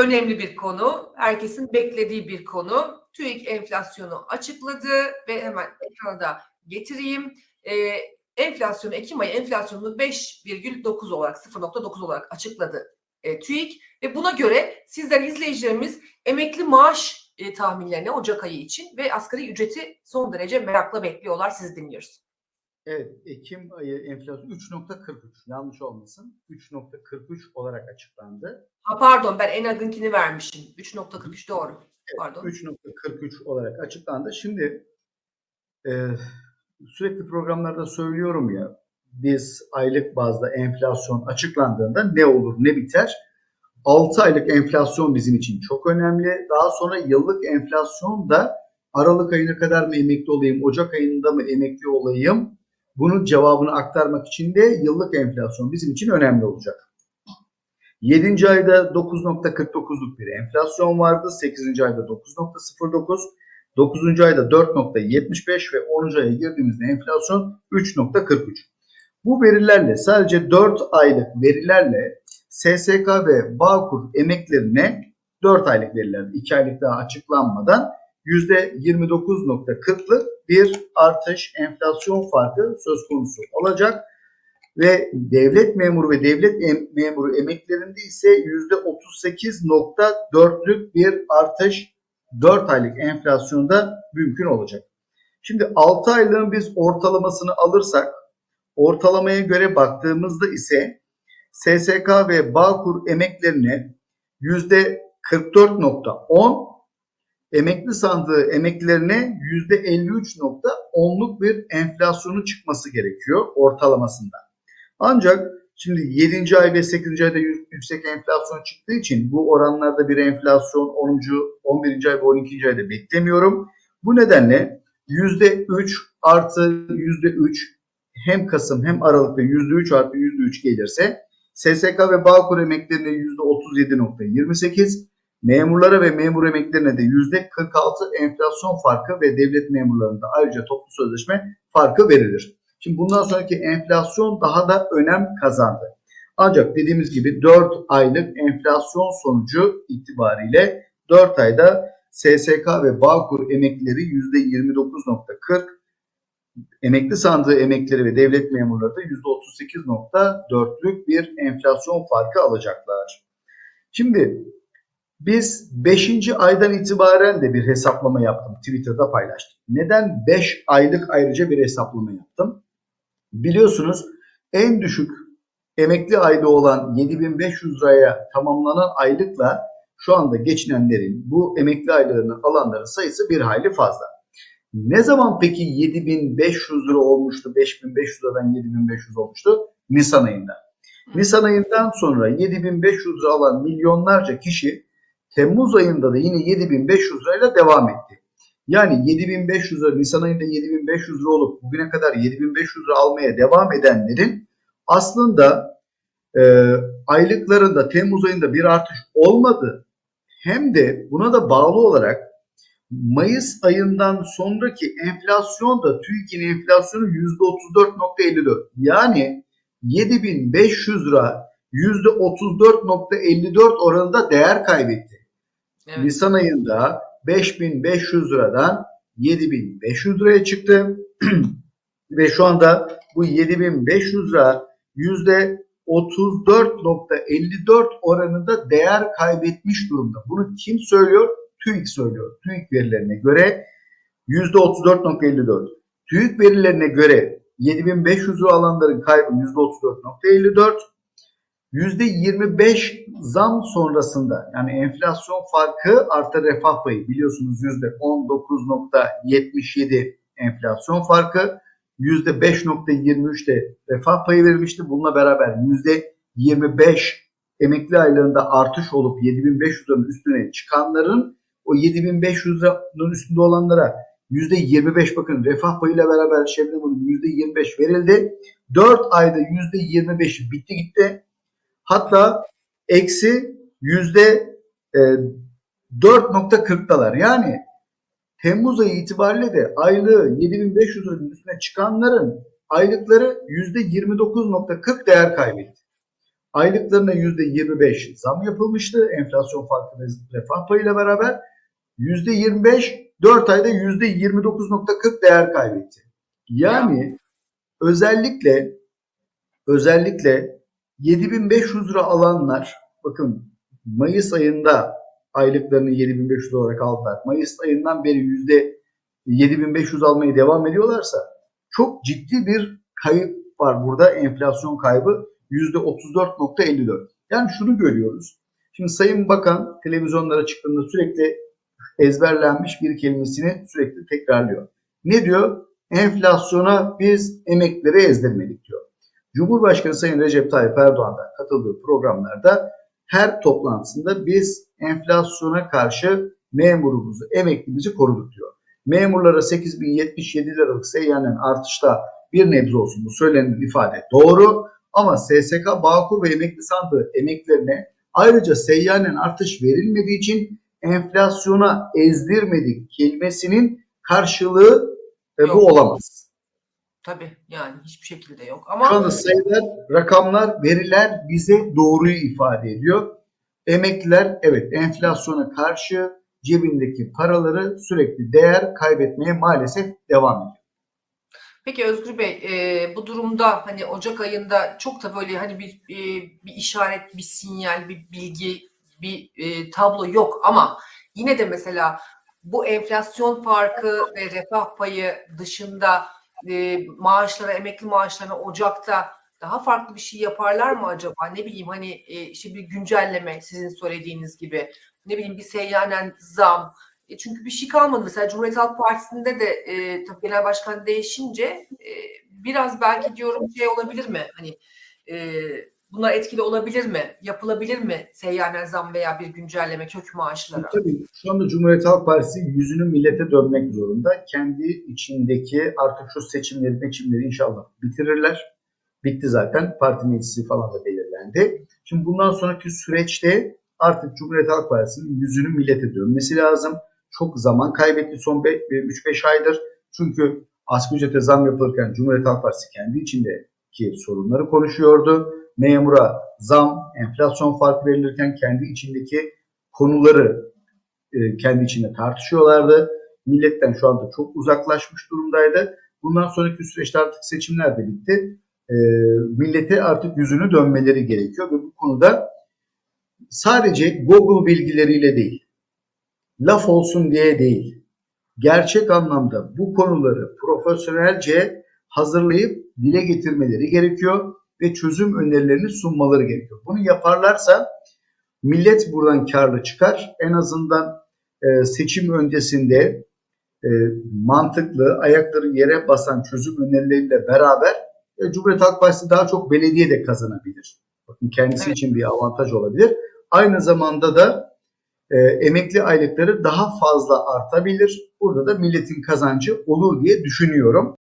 önemli bir konu. Herkesin beklediği bir konu. TÜİK enflasyonu açıkladı ve hemen ekrana da getireyim. Ee, enflasyonu Ekim ayı enflasyonunu 5,9 olarak 0.9 olarak açıkladı e, TÜİK ve buna göre sizler izleyicilerimiz emekli maaş e, tahminlerini Ocak ayı için ve asgari ücreti son derece merakla bekliyorlar. Sizi dinliyoruz. Evet, Ekim ayı enflasyon 3.43 yanlış olmasın. 3.43 olarak açıklandı. Ha pardon ben Enag'ınkini vermişim. 3.43 doğru. Pardon. 3.43 olarak açıklandı. Şimdi e, sürekli programlarda söylüyorum ya biz aylık bazda enflasyon açıklandığında ne olur ne biter? 6 aylık enflasyon bizim için çok önemli. Daha sonra yıllık enflasyon da Aralık ayına kadar mı emekli olayım, Ocak ayında mı emekli olayım? Bunun cevabını aktarmak için de yıllık enflasyon bizim için önemli olacak. 7. ayda 9.49'luk bir enflasyon vardı. 8. ayda 9.09, 9. ayda 4.75 ve 10. aya girdiğimizde enflasyon 3.43. Bu verilerle sadece 4 aylık verilerle SSK ve Bağkur emeklerine 4 aylık veriler 2 aylık daha açıklanmadan %29.40'lık bir artış enflasyon farkı söz konusu olacak ve devlet memuru ve devlet em- memuru emeklerinde ise %38.4'lük bir artış 4 aylık enflasyonda mümkün olacak. Şimdi 6 aylığın biz ortalamasını alırsak ortalamaya göre baktığımızda ise SSK ve Bağkur emeklerine %44.10 emekli sandığı emeklilerine %53.10'luk bir enflasyonu çıkması gerekiyor ortalamasında. Ancak şimdi 7. ay ve 8. ayda yü- yüksek enflasyon çıktığı için bu oranlarda bir enflasyon 10. 11. ay ve 12. ayda beklemiyorum. Bu nedenle %3 artı %3 hem Kasım hem Aralık'ta %3 artı %3 gelirse SSK ve Bağkur emeklerine %37.28 memurlara ve memur emeklerine de %46 enflasyon farkı ve devlet memurlarında ayrıca toplu sözleşme farkı verilir. Şimdi bundan sonraki enflasyon daha da önem kazandı. Ancak dediğimiz gibi 4 aylık enflasyon sonucu itibariyle 4 ayda SSK ve Bağkur emeklileri %29.40, emekli sandığı emeklileri ve devlet memurları da %38.4'lük bir enflasyon farkı alacaklar. Şimdi biz 5. aydan itibaren de bir hesaplama yaptım. Twitter'da paylaştım. Neden 5 aylık ayrıca bir hesaplama yaptım? Biliyorsunuz en düşük emekli ayda olan 7500 liraya tamamlanan aylıkla şu anda geçinenlerin bu emekli aylığını alanların sayısı bir hayli fazla. Ne zaman peki 7500 lira olmuştu, 5500 liradan 7500 olmuştu? Nisan ayında. Nisan ayından sonra 7500 lira alan milyonlarca kişi Temmuz ayında da yine 7500 lirayla devam etti. Yani 7500 lira Nisan ayında 7500 lira olup bugüne kadar 7500 lira almaya devam edenlerin aslında e, aylıklarında Temmuz ayında bir artış olmadı. Hem de buna da bağlı olarak Mayıs ayından sonraki enflasyon da TÜİK'in enflasyonu %34.54. Yani 7500 lira %34.54 oranında değer kaybetti. Evet. Nisan ayında 5500 liradan 7500 liraya çıktı. Ve şu anda bu 7500 lira %34.54 oranında değer kaybetmiş durumda. Bunu kim söylüyor? TÜİK söylüyor. TÜİK verilerine göre %34.54. TÜİK verilerine göre 7500 lira alanların kaybı %34.54. %25 zam sonrasında yani enflasyon farkı artı refah payı biliyorsunuz %19.77 enflasyon farkı %5.23 de refah payı verilmişti. Bununla beraber %25 emekli aylığında artış olup 7500 liranın üstüne çıkanların o 7500 liranın üstünde olanlara %25 bakın refah payıyla beraber Şebnem Hanım %25 verildi. 4 ayda %25 bitti gitti. Hatta eksi yüzde e, 4.40'dalar. Yani Temmuz ayı itibariyle de aylığı 7500 liranın üstüne çıkanların aylıkları yüzde 29.40 değer kaybetti. Aylıklarına %25 zam yapılmıştı. Enflasyon farkı ve refah payıyla beraber %25 4 ayda %29.40 değer kaybetti. Yani özellikle özellikle 7500 lira alanlar bakın Mayıs ayında aylıklarını 7500 olarak aldılar. Mayıs ayından beri yüzde 7500 almaya devam ediyorlarsa çok ciddi bir kayıp var burada enflasyon kaybı yüzde 34.54. Yani şunu görüyoruz. Şimdi Sayın Bakan televizyonlara çıktığında sürekli ezberlenmiş bir kelimesini sürekli tekrarlıyor. Ne diyor? Enflasyona biz emekleri ezdirmedik diyor. Cumhurbaşkanı Sayın Recep Tayyip Erdoğan da katıldığı programlarda her toplantısında biz enflasyona karşı memurumuzu, emeklimizi koruduk diyor. Memurlara 8077 liralık seyyanen artışta bir nebze olsun bu söylenen ifade doğru ama SSK Bağkur ve emekli sandığı emeklerine ayrıca seyyanen artış verilmediği için enflasyona ezdirmedik kelimesinin karşılığı e, Yok. bu olamaz. Tabii yani hiçbir şekilde yok. Şu Ama anda sayılar, rakamlar, veriler bize doğruyu ifade ediyor. Emekliler evet enflasyona karşı cebindeki paraları sürekli değer kaybetmeye maalesef devam ediyor. Peki Özgür Bey, e, bu durumda hani Ocak ayında çok da böyle hani bir e, bir işaret, bir sinyal, bir bilgi, bir e, tablo yok ama yine de mesela bu enflasyon farkı ve refah payı dışında e, maaşlara, emekli maaşlarına Ocak'ta daha farklı bir şey yaparlar mı acaba? Ne bileyim hani e, işte bir güncelleme sizin söylediğiniz gibi ne bileyim bir seyyanen zam, e, çünkü bir şey kalmadı. Mesela Cumhuriyet Halk Partisi'nde de e, tabii genel başkan değişince e, biraz belki diyorum şey olabilir mi? Hani e, bunlar etkili olabilir mi? Yapılabilir mi seyyanen zam veya bir güncelleme kök maaşlara? Tabii şu anda Cumhuriyet Halk Partisi yüzünü millete dönmek zorunda. Kendi içindeki artık şu seçimleri, seçimleri inşallah bitirirler. Bitti zaten. Parti meclisi falan da belirlendi. Şimdi bundan sonraki süreçte artık Cumhuriyet Halk Partisi'nin yüzünün millete dönmesi lazım. Çok zaman kaybetti son 3-5 aydır. Çünkü asgari ücrete zam yapılırken Cumhuriyet Halk Partisi kendi içindeki sorunları konuşuyordu. Memura zam, enflasyon farkı verilirken kendi içindeki konuları e, kendi içinde tartışıyorlardı. Milletten şu anda çok uzaklaşmış durumdaydı. Bundan sonraki süreçte artık seçimler de bitti. E, millete artık yüzünü dönmeleri gerekiyor ve bu konuda sadece Google bilgileriyle değil, laf olsun diye değil, gerçek anlamda bu konuları profesyonelce hazırlayıp dile getirmeleri gerekiyor ve çözüm önerilerini sunmaları gerekiyor. Bunu yaparlarsa millet buradan karlı çıkar. En azından e, seçim öncesinde e, mantıklı, ayakları yere basan çözüm önerileriyle beraber e, Cumhuriyet Halk Partisi daha çok belediye de kazanabilir. Bakın kendisi Evet. için bir avantaj olabilir. Aynı zamanda da e, emekli aylıkları daha fazla artabilir. Burada da milletin kazancı olur diye düşünüyorum.